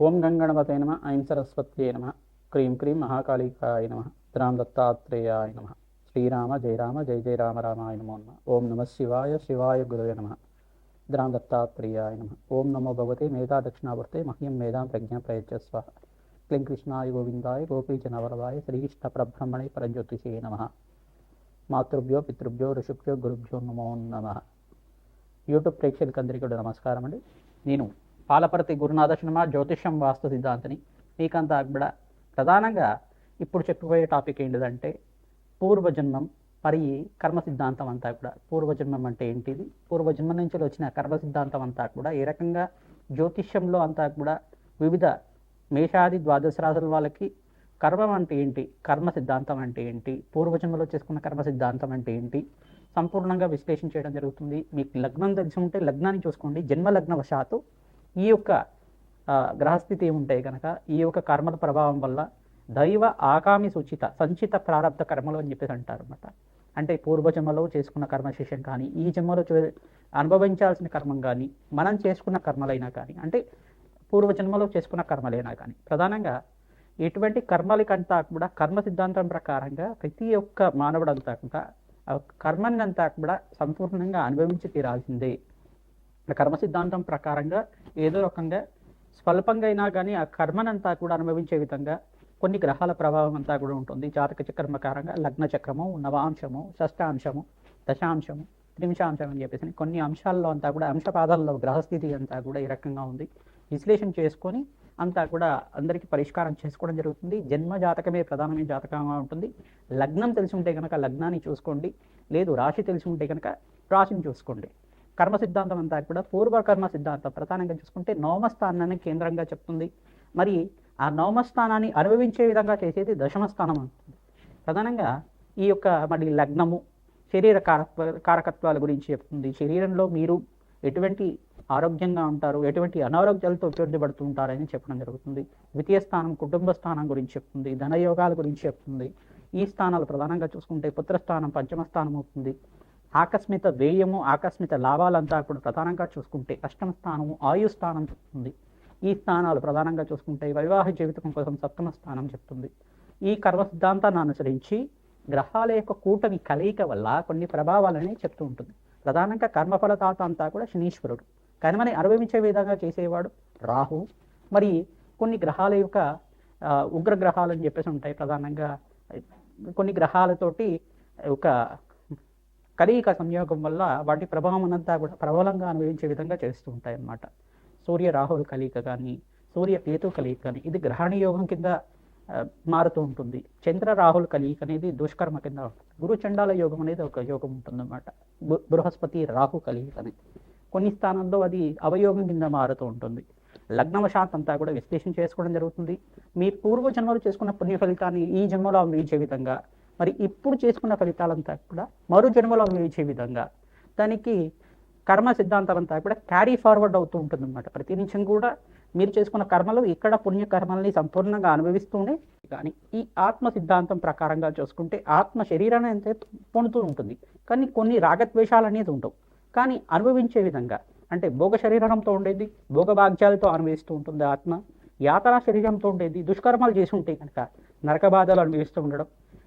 ఓం గంగణపతే నమ ఐం సరస్వత్యే నమ క్రీం క్రీం మహాకాళికాయ నమ రామ్ దత్తాత్రేయాయ నమ శ్రీరామ జయ రామ జయ జయ రామ రామాయ నమో నమ ఓం నమ శివాయ శివాయ గురవే నమ రామ్ దత్తాత్రేయాయ నమ ఓం నమో భగవతే మేధా దక్షిణావర్తే మహ్యం మేధాం ప్రజ్ఞా ప్రయచ్చస్వ క్లీం కృష్ణాయ గోవిందాయ గోపీజనవరదాయ శ్రీకృష్ణ ప్రబ్రహ్మణే పరజ్యోతిషే నమ మాతృభ్యో పితృభ్యో ఋషుభ్యో గురుభ్యో నమో నమ. యూట్యూబ్ ప్రేక్షకులందరికీ కూడా నమస్కారం అండి నేను పాలపర్తి గురునాథ శర్మ జ్యోతిష్యం వాస్తు సిద్ధాంతిని. మీకంతా కూడా ప్రధానంగా ఇప్పుడు చెప్పబోయే టాపిక్ ఏంటిదంటే పూర్వజన్మం మరి కర్మ సిద్ధాంతం అంతా కూడా. పూర్వజన్మం అంటే ఏంటిది? పూర్వజన్మ నుంచి వచ్చిన కర్మ సిద్ధాంతం అంతా కూడా ఏ రకంగా జ్యోతిష్యంలో అంతా కూడా వివిధ మేషాది ద్వాదశ రాశుల వాళ్ళకి కర్మం అంటే ఏంటి? కర్మ సిద్ధాంతం అంటే ఏంటి? పూర్వజన్మలో చేసుకున్న కర్మ సిద్ధాంతం అంటే ఏంటి? సంపూర్ణంగా విశ్లేషణ చేయడం జరుగుతుంది. మీకు లగ్నం తెలిసి ఉంటే లగ్నాన్ని చూసుకోండి. జన్మ లగ్న వశాత్తు ఈ యొక్క గ్రహస్థితి ఉంటే కనుక ఈ యొక్క కర్మల ప్రభావం వల్ల దైవ ఆగామి సుచిత సంచిత ప్రారంభ కర్మలు అని చెప్పేసి అంటారు అనమాట అంటే పూర్వజన్మలో చేసుకున్న కర్మశేషం కానీ ఈ జన్మలో చూ అనుభవించాల్సిన కర్మం కానీ మనం చేసుకున్న కర్మలైనా కానీ అంటే పూర్వజన్మలో చేసుకున్న కర్మలైనా కానీ ప్రధానంగా ఎటువంటి కర్మలకంతా కూడా కర్మ సిద్ధాంతం ప్రకారంగా ప్రతి ఒక్క మానవుడంతా కూడా ఆ కూడా సంపూర్ణంగా అనుభవించి తీరాల్సిందే. కర్మ సిద్ధాంతం ప్రకారంగా ఏదో రకంగా స్వల్పంగా అయినా కానీ ఆ కర్మనంతా కూడా అనుభవించే విధంగా కొన్ని గ్రహాల ప్రభావం అంతా కూడా ఉంటుంది. జాతక చక్రం కారంగా లగ్న చక్రము నవాంశము షష్టాంశము దశాంశము త్రింశాంశం అని చెప్పేసి కొన్ని అంశాల్లో అంతా కూడా అంశపాదాల్లో గ్రహస్థితి అంతా కూడా ఈ రకంగా ఉంది. విశ్లేషణ చేసుకొని అంతా కూడా అందరికీ పరిష్కారం చేసుకోవడం జరుగుతుంది. జన్మ జాతకమే ప్రధానమైన జాతకంగా ఉంటుంది. లగ్నం తెలిసి ఉంటే కనుక లగ్నాన్ని చూసుకోండి. లేదు రాశి తెలిసి ఉంటే కనుక రాశిని చూసుకోండి. కర్మ సిద్ధాంతం అంతా కూడా పూర్వ కర్మ సిద్ధాంతం. ప్రధానంగా చూసుకుంటే నవమస్థానాన్ని కేంద్రంగా చెప్తుంది. మరి ఆ నవమస్థానాన్ని అనుభవించే విధంగా చేసేది దశమ స్థానం అవుతుంది ప్రధానంగా ఈ యొక్క మరి లగ్నము శరీర కారక కారకత్వాల గురించి చెప్తుంది. శరీరంలో మీరు ఎటువంటి ఆరోగ్యంగా ఉంటారు ఎటువంటి అనారోగ్యాలతో ఉపయోగపడుతూ ఉంటారని చెప్పడం జరుగుతుంది. ద్వితీయ స్థానం కుటుంబ స్థానం గురించి చెప్తుంది. ధనయోగాల గురించి చెప్తుంది. ఈ స్థానాలు ప్రధానంగా చూసుకుంటే పుత్రస్థానం పంచమ స్థానం అవుతుంది. ఆకస్మిక వ్యయము ఆకస్మిక లాభాలంతా కూడా ప్రధానంగా చూసుకుంటే అష్టమ స్థానము ఆయు స్థానం చెప్తుంది. ఈ స్థానాలు ప్రధానంగా చూసుకుంటే వైవాహిక జీవితం కోసం సప్తమ స్థానం చెప్తుంది. ఈ కర్మ సిద్ధాంతాన్ని అనుసరించి గ్రహాల యొక్క కూటమి కలయిక వల్ల కొన్ని ప్రభావాలని చెప్తూ ఉంటుంది. ప్రధానంగా కర్మఫలతాత అంతా కూడా శనీశ్వరుడు. కర్మని అనుభవించే విధంగా చేసేవాడు రాహు. మరి కొన్ని గ్రహాల యొక్క ఉగ్రగ్రహాలు ఉగ్ర గ్రహాలు అని చెప్పేసి ఉంటాయి ప్రధానంగా. కొన్ని గ్రహాలతోటి ఒక కలయిక సంయోగం వల్ల వాటి ప్రభావం అంతా కూడా ప్రబలంగా అనుభవించే విధంగా చేస్తూ ఉంటాయి అన్నమాట సూర్య రాహుల్ కలీక కానీ సూర్య కేతు కలయిక కానీ ఇది గ్రహణ యోగం కింద మారుతూ ఉంటుంది. చంద్ర రాహుల్ కలయిక అనేది దుష్కర్మ కింద ఉంటుంది. గురు చండాల యోగం అనేది ఒక యోగం ఉంటుందన్నమాట. బృహస్పతి రాహు కలయిక అనేది కొన్ని స్థానంలో అది అవయోగం కింద మారుతూ ఉంటుంది. లగ్నవశాత్ అంతా కూడా విశ్లేషణ చేసుకోవడం జరుగుతుంది. మీ పూర్వ జన్మలో చేసుకున్న పుణ్య ఫలితాన్ని ఈ జన్మలో అనుభవించే విధంగా మరి ఇప్పుడు చేసుకున్న ఫలితాలంతా కూడా మరో జన్మలో అనుభవించే విధంగా. దానికి కర్మ సిద్ధాంతం అంతా కూడా క్యారీ ఫార్వర్డ్ అవుతూ ఉంటుంది అనమాట ప్రతి నిమిషం కూడా మీరు చేసుకున్న కర్మలు ఇక్కడ పుణ్యకర్మల్ని సంపూర్ణంగా అనుభవిస్తూనే కానీ ఈ ఆత్మ సిద్ధాంతం ప్రకారంగా చూసుకుంటే ఆత్మ శరీరాన్ని అంతే పొందుతూ ఉంటుంది. కానీ కొన్ని రాగద్వేషాలు అనేది ఉండవు. కానీ అనుభవించే విధంగా అంటే భోగ శరీరంతో ఉండేది భోగభాగ్యాలతో అనుభవిస్తూ ఉంటుంది ఆత్మ యాతనా శరీరంతో ఉండేది దుష్కర్మాలు చేసి ఉంటే కనుక నరక బాధలు అనుభవిస్తూ ఉండడం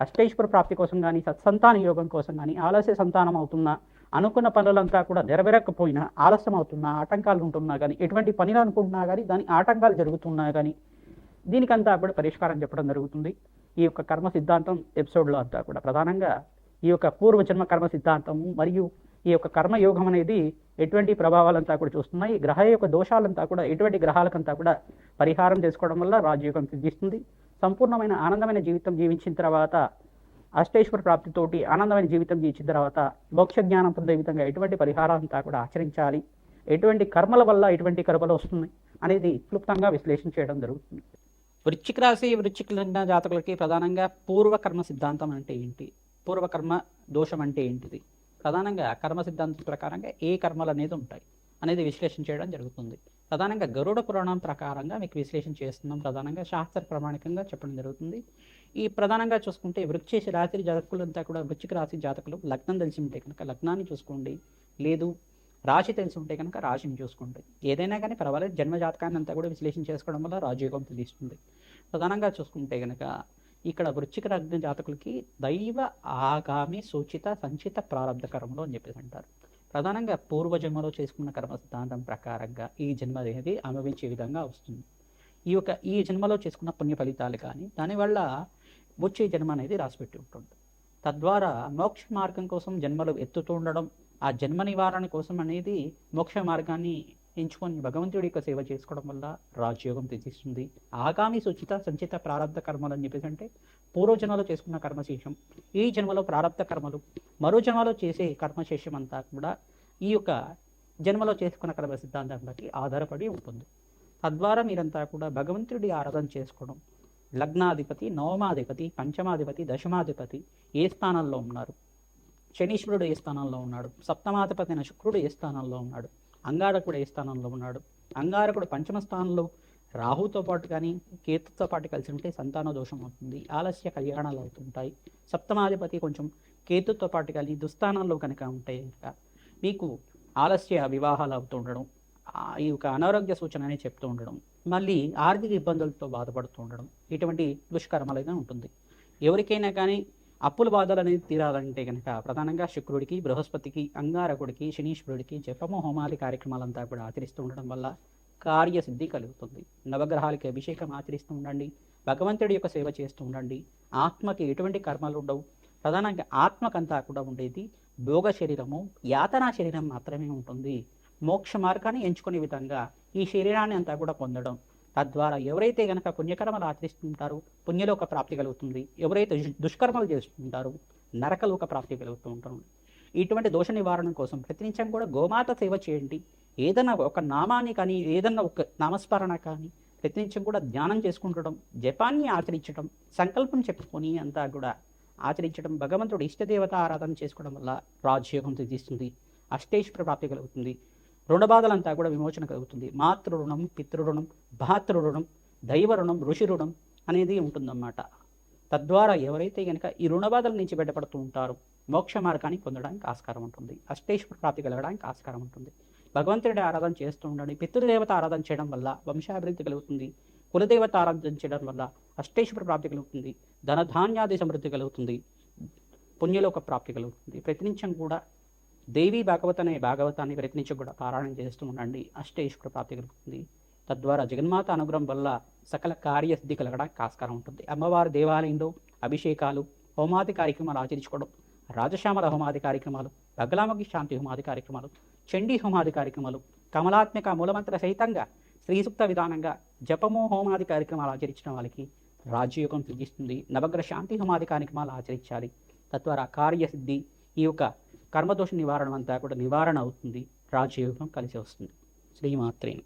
అష్టైశ్వర ప్రాప్తి కోసం కానీ సత్సంతాన యోగం కోసం కానీ ఆలస్య సంతానం అవుతున్నా అనుకున్న పనులంతా కూడా నెరవేరకపోయినా ఆలస్యం అవుతున్నా ఆటంకాలు ఉంటున్నా కానీ ఎటువంటి పనిని అనుకుంటున్నా కానీ దాని ఆటంకాలు జరుగుతున్నా కానీ దీనికంతా కూడా పరిష్కారం చెప్పడం జరుగుతుంది. ఈ యొక్క కర్మ సిద్ధాంతం ఎపిసోడ్లో అంతా కూడా ప్రధానంగా ఈ యొక్క పూర్వజన్మ కర్మ సిద్ధాంతము మరియు ఈ యొక్క కర్మయోగం అనేది ఎటువంటి ప్రభావాలంతా కూడా చూస్తున్నాయి. గ్రహ యొక్క దోషాలంతా కూడా ఎటువంటి గ్రహాలకంతా కూడా పరిహారం చేసుకోవడం వల్ల రాజయోగం సిద్ధిస్తుంది. సంపూర్ణమైన ఆనందమైన జీవితం జీవించిన తర్వాత అష్టేశ్వర ప్రాప్తితోటి ఆనందమైన జీవితం జీవించిన తర్వాత మోక్ష జ్ఞానం పొందే విధంగా ఎటువంటి పరిహారాలంతా కూడా ఆచరించాలి. ఎటువంటి కర్మల వల్ల ఎటువంటి కర్మలు వస్తున్నాయి అనేది క్లుప్తంగా విశ్లేషణ చేయడం జరుగుతుంది. వృశ్చిక రాశి వృశ్చిక లగ్న జాతకులకి ప్రధానంగా పూర్వకర్మ సిద్ధాంతం అంటే ఏంటి? పూర్వకర్మ దోషం అంటే ఏంటిది? ప్రధానంగా కర్మ సిద్ధాంతం ప్రకారంగా ఏ కర్మలు అనేది ఉంటాయి అనేది విశ్లేషణ చేయడం జరుగుతుంది. ప్రధానంగా గరుడ పురాణం ప్రకారంగా మీకు విశ్లేషణ చేస్తున్నాం. ప్రధానంగా శాస్త్ర ప్రామాణికంగా చెప్పడం జరుగుతుంది. ఈ ప్రధానంగా చూసుకుంటే వృక్షేష రాశి జాతకులంతా కూడా వృచ్చిక రాశి జాతకులు లగ్నం తెలిసి ఉంటే కనుక లగ్నాన్ని చూసుకోండి. లేదు రాశి తెలిసి ఉంటే కనుక రాశిని చూసుకోండి. ఏదైనా కానీ పర్వాలేదు జన్మ జాతకాన్ని అంతా కూడా విశ్లేషణ చేసుకోవడం వల్ల రాజయోగం తెలుస్తుంది. ప్రధానంగా చూసుకుంటే కనుక ఇక్కడ వృచ్చిక లగ్న జాతకులకి దైవ ఆగామి సూచిత సంచిత ప్రారంభ అని చెప్పేసి అంటారు. ప్రధానంగా పూర్వజన్మలో చేసుకున్న కర్మ సిద్ధాంతం ప్రకారంగా ఈ జన్మ అనేది అనుభవించే విధంగా వస్తుంది. ఈ యొక్క ఈ జన్మలో చేసుకున్న పుణ్య ఫలితాలు కానీ దానివల్ల వచ్చే జన్మ అనేది రాసిపెట్టి ఉంటుంది. తద్వారా మోక్ష మార్గం కోసం జన్మలు ఎత్తుతూ ఉండడం ఆ జన్మ నివారణ కోసం అనేది మోక్ష మార్గాన్ని ఎంచుకొని భగవంతుడి యొక్క సేవ చేసుకోవడం వల్ల రాజయోగం తెచ్చిస్తుంది. ఆగామి సుచిత సంచిత ప్రారంభ కర్మలు అని చెప్పేసి అంటే పూర్వజన్మలో చేసుకున్న కర్మశేషం. ఈ జన్మలో ప్రారంభ కర్మలు మరో జన్మలో చేసే కర్మశేషం అంతా కూడా ఈ యొక్క జన్మలో చేసుకున్న కర్మ సిద్ధాంతం బట్టి ఆధారపడి ఉంటుంది. తద్వారా మీరంతా కూడా భగవంతుడి ఆరాధన చేసుకోవడం. లగ్నాధిపతి నవమాధిపతి పంచమాధిపతి దశమాధిపతి ఏ స్థానంలో ఉన్నారు? శనీశ్వరుడు ఏ స్థానంలో ఉన్నాడు? సప్తమాధిపతి అయిన శుక్రుడు ఏ స్థానంలో ఉన్నాడు? అంగారకుడు ఏ స్థానంలో ఉన్నాడు? అంగారకుడు పంచమ స్థానంలో రాహుతో పాటు కానీ కేతుతో పాటు కలిసి ఉంటే సంతాన దోషం అవుతుంది ఆలస్య కళ్యాణాలు అవుతుంటాయి. సప్తమాధిపతి కొంచెం కేతుతో పాటు కానీ దుస్థానాల్లో కనుక ఉంటే కనుక మీకు ఆలస్య వివాహాలు అవుతూ ఉండడం ఈ యొక్క అనారోగ్య సూచన అనేది చెప్తూ ఉండడం మళ్ళీ ఆర్థిక ఇబ్బందులతో బాధపడుతూ ఉండడం ఇటువంటి దుష్కర్మలైనా ఉంటుంది. ఎవరికైనా కానీ అప్పుల బాధలు అనేది తీరాలంటే కనుక ప్రధానంగా శుక్రుడికి బృహస్పతికి అంగారకుడికి శనీశ్వరుడికి జపము హోమాది కార్యక్రమాలంతా కూడా ఆచరిస్తూ ఉండడం వల్ల కార్యసిద్ధి కలుగుతుంది. నవగ్రహాలకి అభిషేకం ఆచరిస్తూ ఉండండి. భగవంతుడి యొక్క సేవ చేస్తూ ఉండండి. ఆత్మకి ఎటువంటి కర్మలు ఉండవు. ప్రధానంగా ఆత్మకంతా కూడా ఉండేది భోగ శరీరము యాతనా శరీరం మాత్రమే ఉంటుంది. మోక్ష మార్గాన్ని ఎంచుకునే విధంగా ఈ శరీరాన్ని అంతా కూడా పొందడం తద్వారా ఎవరైతే గనక పుణ్యకర్మలు ఆచరిస్తుంటారో పుణ్యలోక ప్రాప్తి కలుగుతుంది. ఎవరైతే దుష్కర్మలు చేస్తుంటారో నరకలోక ప్రాప్తి కలుగుతూ ఉంటారు ఇటువంటి దోష నివారణ కోసం ప్రతినిత్యం కూడా గోమాత సేవ చేయండి. ఏదైనా ఒక నామాన్ని కానీ ఏదన్నా ఒక నామస్మరణ కానీ ప్రతినిత్యం కూడా ధ్యానం చేసుకుంటడం జపాన్ని ఆచరించడం సంకల్పం చెప్పుకొని అంతా కూడా ఆచరించడం భగవంతుడు ఇష్టదేవత ఆరాధన చేసుకోవడం వల్ల రాజయోగం సిద్ధిస్తుంది. అష్టేశ్వర ప్రాప్తి కలుగుతుంది. రుణబాధలంతా కూడా విమోచన కలుగుతుంది. మాతృ రుణం పితృ భాతృ రుణం దైవ రుణం ఋషి రుణం అనేది ఉంటుందన్నమాట. తద్వారా ఎవరైతే కనుక ఈ రుణ బాధల నుంచి బయటపడుతూ ఉంటారో మోక్ష మార్గాన్ని పొందడానికి ఆస్కారం ఉంటుంది. అష్టేశ్వర ప్రాప్తి కలగడానికి ఆస్కారం ఉంటుంది. భగవంతుడి ఆరాధన చేస్తూ ఉండండి. పితృదేవత ఆరాధన చేయడం వల్ల వంశాభివృద్ధి కలుగుతుంది. కులదేవత ఆరాధన చేయడం వల్ల అష్టేశ్వర ప్రాప్తి కలుగుతుంది. ధనధాన్యాది సమృద్ధి కలుగుతుంది. పుణ్యలోక ప్రాప్తి కలుగుతుంది. ప్రతినిత్యం కూడా దేవి భాగవత అనే భాగవతాన్ని ప్రయత్నించి కూడా పారాయణం చేస్తూ ఉండండి. అష్టేశ్వర ప్రాప్తి కలుగుతుంది. తద్వారా జగన్మాత అనుగ్రహం వల్ల సకల కార్యసిద్ధి కలగడానికి ఆస్కారం ఉంటుంది. అమ్మవారి దేవాలయంలో అభిషేకాలు హోమాది కార్యక్రమాలు ఆచరించుకోవడం రాజశ్యామల హోమాది కార్యక్రమాలు బగలామకి శాంతి హోమాది కార్యక్రమాలు చండీ హోమాది కార్యక్రమాలు కమలాత్మక మూలమంత్ర సహితంగా శ్రీసూక్త విధానంగా జపము హోమాది కార్యక్రమాలు ఆచరించిన వాళ్ళకి రాజయోగం సిద్ధిస్తుంది నవగ్రహ శాంతి హోమాది కార్యక్రమాలు ఆచరించాలి. తద్వారా కార్యసిద్ధి ఈ యొక్క కర్మదోష నివారణ అంతా కూడా నివారణ అవుతుంది. రాజయోగం కలిసి వస్తుంది. శ్రీమాత్రేణ